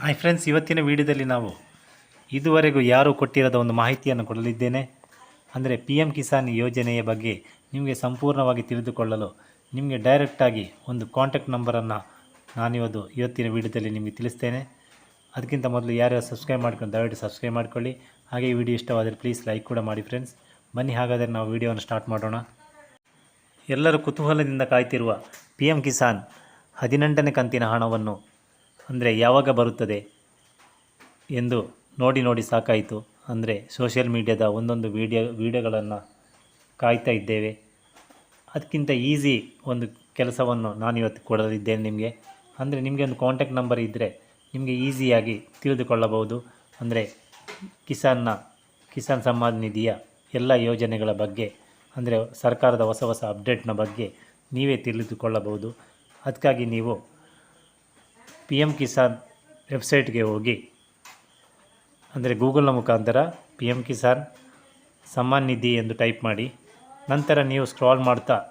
Hi friends ಇವತ್ತಿನ ವಿಡಿಯೋದಲ್ಲಿ ನಾವು ಇದುವರೆಗೂ ಯಾರು ಕೊಟ್ಟಿರದ ಒಂದು ಮಾಹಿತಿಯನ್ನು ಕೊಡಲಿದ್ದೇನೆ. ಅಂದರೆ ಪಿ ಎಂ ಕಿಸಾನ್ ಯೋಜನೆಯ ಬಗ್ಗೆ ನಿಮಗೆ ಸಂಪೂರ್ಣವಾಗಿ ತಿಳಿದುಕೊಳ್ಳಲು ನಿಮಗೆ ಡೈರೆಕ್ಟಾಗಿ ಒಂದು ಕಾಂಟ್ಯಾಕ್ಟ್ ನಂಬರನ್ನು ನಾನಿವತ್ತು ಇವತ್ತಿನ ವಿಡಿಯೋದಲ್ಲಿ ನಿಮಗೆ ತಿಳಿಸ್ತೇನೆ. ಅದಕ್ಕಿಂತ ಮೊದಲು ಯಾರ್ಯಾರು ಸಬ್ಸ್ಕ್ರೈಬ್ ಮಾಡ್ಕೊಂಡು ದಯವಿಟ್ಟು ಸಬ್ಸ್ಕ್ರೈಬ್ ಮಾಡ್ಕೊಳ್ಳಿ. ಹಾಗೆ ಈ ವಿಡಿಯೋ ಇಷ್ಟವಾದರೆ ಪ್ಲೀಸ್ ಲೈಕ್ ಕೂಡ ಮಾಡಿ ಫ್ರೆಂಡ್ಸ್ ಬನ್ನಿ, ಹಾಗಾದರೆ ನಾವು ವಿಡಿಯೋವನ್ನು ಸ್ಟಾರ್ಟ್ ಮಾಡೋಣ. ಎಲ್ಲರೂ ಕುತೂಹಲದಿಂದ ಕಾಯ್ತಿರುವ ಪಿ ಎಂ ಕಿಸಾನ್ ಹದಿನೆಂಟನೇ ಕಂತಿನ ಹಣವನ್ನು ಅಂದರೆ ಯಾವಾಗ ಬರುತ್ತದೆ ಎಂದು ನೋಡಿ ನೋಡಿ ಸಾಕಾಯಿತು. ಅಂದರೆ ಸೋಷಿಯಲ್ ಮೀಡ್ಯಾದ ಒಂದೊಂದು ವೀಡಿಯೋ, ವೀಡಿಯೋಗಳನ್ನು ಕಾಯ್ತಾ ಇದ್ದೇವೆ. ಅದಕ್ಕಿಂತ ಈಸಿ ಒಂದು ಕೆಲಸವನ್ನು ನಾನು ಇವತ್ತು ಕೊಡಲಿದ್ದೇನೆ ನಿಮಗೆ. ಅಂದರೆ ನಿಮಗೆ ಒಂದು ಕಾಂಟ್ಯಾಕ್ಟ್ ನಂಬರ್ ಇದ್ದರೆ ನಿಮಗೆ ಈಸಿಯಾಗಿ ತಿಳಿದುಕೊಳ್ಳಬಹುದು. ಅಂದರೆ ಕಿಸಾನ್ನ ಕಿಸಾನ್ ಸಮ್ಮಾನ್ ನಿಧಿಯ ಎಲ್ಲ ಯೋಜನೆಗಳ ಬಗ್ಗೆ, ಅಂದರೆ ಸರ್ಕಾರದ ಹೊಸ ಹೊಸ ಅಪ್ಡೇಟ್ನ ಬಗ್ಗೆ ನೀವೇ ತಿಳಿದುಕೊಳ್ಳಬಹುದು. ಅದಕ್ಕಾಗಿ ನೀವು ಪಿ ಎಂ ಕಿಸಾನ್ ವೆಬ್ಸೈಟ್ಗೆ ಹೋಗಿ. ಅಂದರೆ ಗೂಗಲ್ನ ಮುಖಾಂತರ ಪಿ ಎಂ ಕಿಸಾನ್ ಸಮ್ಮಾನ್ ನಿಧಿ ಎಂದು ಟೈಪ್ ಮಾಡಿ. ನಂತರ ನೀವು ಸ್ಕ್ರಾಲ್ ಮಾಡ್ತಾ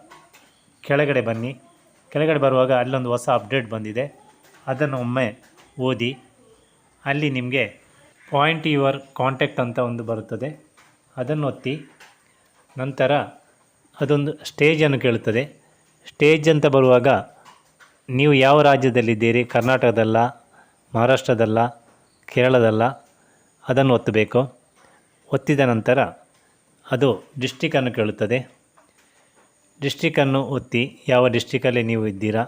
ಕೆಳಗಡೆ ಬನ್ನಿ. ಕೆಳಗಡೆ ಬರುವಾಗ ಅಲ್ಲೊಂದು ಹೊಸ ಅಪ್ಡೇಟ್ ಬಂದಿದೆ. ಅದನ್ನು ಒಮ್ಮೆ ಓದಿ. ಅಲ್ಲಿ ನಿಮಗೆ ಪಾಯಿಂಟ್ ಯುವರ್ ಕಾಂಟ್ಯಾಕ್ಟ್ ಅಂತ ಒಂದು ಬರುತ್ತದೆ. ಅದನ್ನು ಒತ್ತಿ. ನಂತರ ಅದೊಂದು ಸ್ಟೇಜನ್ನು ಕೇಳುತ್ತದೆ. ಸ್ಟೇಜ್ ಅಂತ ಬರುವಾಗ ನೀವು ಯಾವ ರಾಜ್ಯದಲ್ಲಿದ್ದೀರಿ? ಕರ್ನಾಟಕದಲ್ಲ, ಮಹಾರಾಷ್ಟ್ರದಲ್ಲ, ಕೇರಳದಲ್ಲ? ಅದನ್ನು ಒತ್ತಬೇಕು. ಒತ್ತಿದ ನಂತರ ಅದು ಡಿಸ್ಟಿಕನ್ನು ಕೇಳುತ್ತದೆ. ಡಿಸ್ಟಿಕನ್ನು ಒತ್ತಿ ಯಾವ ಡಿಸ್ಟಿಕಲ್ಲಿ ನೀವು ಇದ್ದೀರಾ?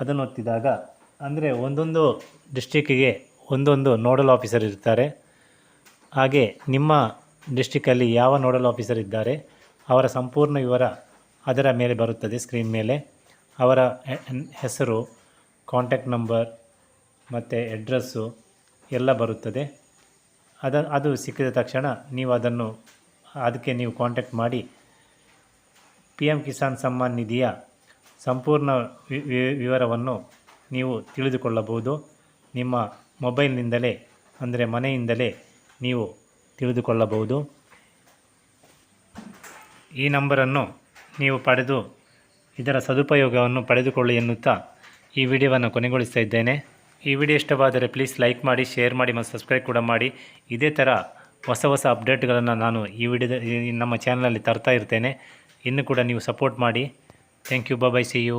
ಅದನ್ನು ಒತ್ತಿದಾಗ, ಅಂದರೆ ಒಂದೊಂದು ಡಿಸ್ಟಿಕ್ಕಿಗೆ ಒಂದೊಂದು ನೋಡಲ್ ಆಫೀಸರ್ ಇರ್ತಾರೆ. ಹಾಗೆ ನಿಮ್ಮ ಡಿಸ್ಟಿಕಲ್ಲಿ ಯಾವ ನೋಡಲ್ ಆಫೀಸರ್ ಇದ್ದಾರೆ, ಅವರ ಸಂಪೂರ್ಣ ವಿವರ ಅದರ ಮೇಲೆ ಬರುತ್ತದೆ ಸ್ಕ್ರೀನ್ ಮೇಲೆ. ಅವರ ಹೆಸರು ಕಾಂಟ್ಯಾಕ್ಟ್ ನಂಬರ್ ಮತ್ತು ಅಡ್ರೆಸ್ಸು ಎಲ್ಲ ಬರುತ್ತದೆ. ಅದ, ಅದು ಸಿಕ್ಕಿದ ತಕ್ಷಣ ನೀವು ಅದನ್ನು, ಅದಕ್ಕೆ ನೀವು ಕಾಂಟ್ಯಾಕ್ಟ್ ಮಾಡಿ ಪಿ ಎಂ ಕಿಸಾನ್ ಸಮ್ಮಾನ್ ನಿಧಿಯ ಸಂಪೂರ್ಣ ವಿವರವನ್ನು ನೀವು ತಿಳಿದುಕೊಳ್ಳಬಹುದು. ನಿಮ್ಮ ಮೊಬೈಲ್ನಿಂದಲೇ, ಅಂದರೆ ಮನೆಯಿಂದಲೇ ನೀವು ತಿಳಿದುಕೊಳ್ಳಬಹುದು. ಈ ನಂಬರನ್ನು ನೀವು ಪಡೆದು ಇದರ ಸದುಪಯೋಗವನ್ನು ಪಡೆದುಕೊಳ್ಳಿ ಎನ್ನುತ್ತಾ ಈ ವಿಡಿಯೋವನ್ನು ಕೊನೆಗೊಳಿಸ್ತಾ ಇದ್ದೇನೆ. ಈ ವಿಡಿಯೋ ಇಷ್ಟವಾದರೆ ಪ್ಲೀಸ್ ಲೈಕ್ ಮಾಡಿ, ಶೇರ್ ಮಾಡಿ ಮತ್ತು ಸಬ್ಸ್ಕ್ರೈಬ್ ಕೂಡ ಮಾಡಿ. ಇದೇ ಥರ ಹೊಸ ಹೊಸ ಅಪ್ಡೇಟ್ಗಳನ್ನು ನಾನು ಈ ವಿಡಿಯೋದ ನಮ್ಮ ಚಾನಲಲ್ಲಿ ತರ್ತಾ ಇರ್ತೇನೆ. ಇನ್ನು ಕೂಡ ನೀವು ಸಪೋರ್ಟ್ ಮಾಡಿ. Thank you bye see you.